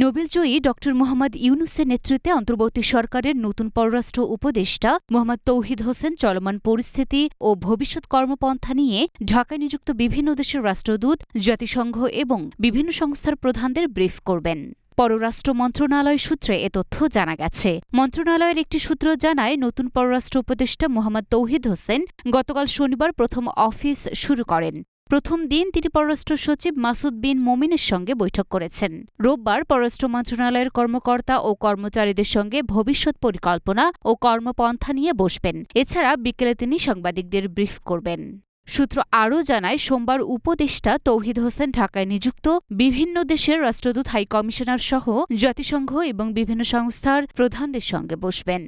নোবেলজয়ী ড মোহাম্মদ ইউনুসের নেতৃত্বে অন্তর্বর্তী সরকারের নতুন পররাষ্ট্র উপদেষ্টা মোহাম্মদ তৌহিদ হোসেন চলমান পরিস্থিতি ও ভবিষ্যৎ কর্মপন্থা নিয়ে ঢাকায় নিযুক্ত বিভিন্ন দেশের রাষ্ট্রদূত, জাতিসংঘ এবং বিভিন্ন সংস্থার প্রধানদের ব্রিফ করবেন। পররাষ্ট্র মন্ত্রণালয় সূত্রে এ তথ্য জানা গেছে। মন্ত্রণালয়ের একটি সূত্র জানায়, নতুন পররাষ্ট্র উপদেষ্টা মোহাম্মদ তৌহিদ হোসেন গতকাল শনিবার প্রথম অফিস শুরু করেন। প্রথম দিন তিনি পররাষ্ট্র সচিব মাসুদ বিন মোমিনের সঙ্গে বৈঠক করেছেন। রোববার পররাষ্ট্র মন্ত্রণালয়ের কর্মকর্তা ও কর্মচারীদের সঙ্গে ভবিষ্যৎ পরিকল্পনা ও কর্মপন্থা নিয়ে বসবেন। এছাড়া বিকেলে তিনি সাংবাদিকদের ব্রিফ করবেন। সূত্র আরও জানায়, সোমবার উপদেষ্টা তৌহিদ হোসেন ঢাকায় নিযুক্ত বিভিন্ন দেশের রাষ্ট্রদূত, হাইকমিশনার সহ জাতিসংঘ এবং বিভিন্ন সংস্থার প্রধানদের সঙ্গে বসবেন।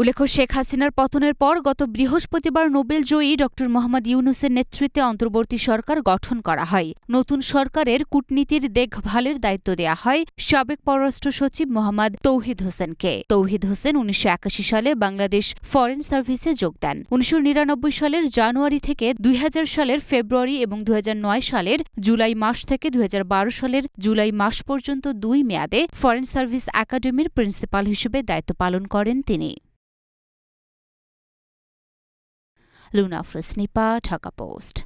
উল্লেখ্য, শেখ হাসিনার পতনের পর গত বৃহস্পতিবার নোবেলজয়ী ড. মোহাম্মদ ইউনুসের নেতৃত্বে অন্তর্বর্তী সরকার গঠন করা হয়। নতুন সরকারের কূটনীতির দেখভালের দায়িত্ব দেয়া হয় সাবেক পররাষ্ট্র সচিব মোহাম্মদ তৌহিদ হোসেনকে। তৌহিদ হোসেন উনিশশো একাশি সালে বাংলাদেশ ফরেন সার্ভিসে যোগ দেন। উনিশশো নিরানব্বই সালের জানুয়ারি থেকে দুই হাজার সালের ফেব্রুয়ারি এবং দু হাজার নয় সালের জুলাই মাস থেকে দুই হাজার বারো সালের জুলাই মাস পর্যন্ত দুই মেয়াদে ফরেন সার্ভিস একাডেমির প্রিন্সিপাল হিসেবে দায়িত্ব পালন করেন তিনি। Luna Frisnipa, Dhaka Post.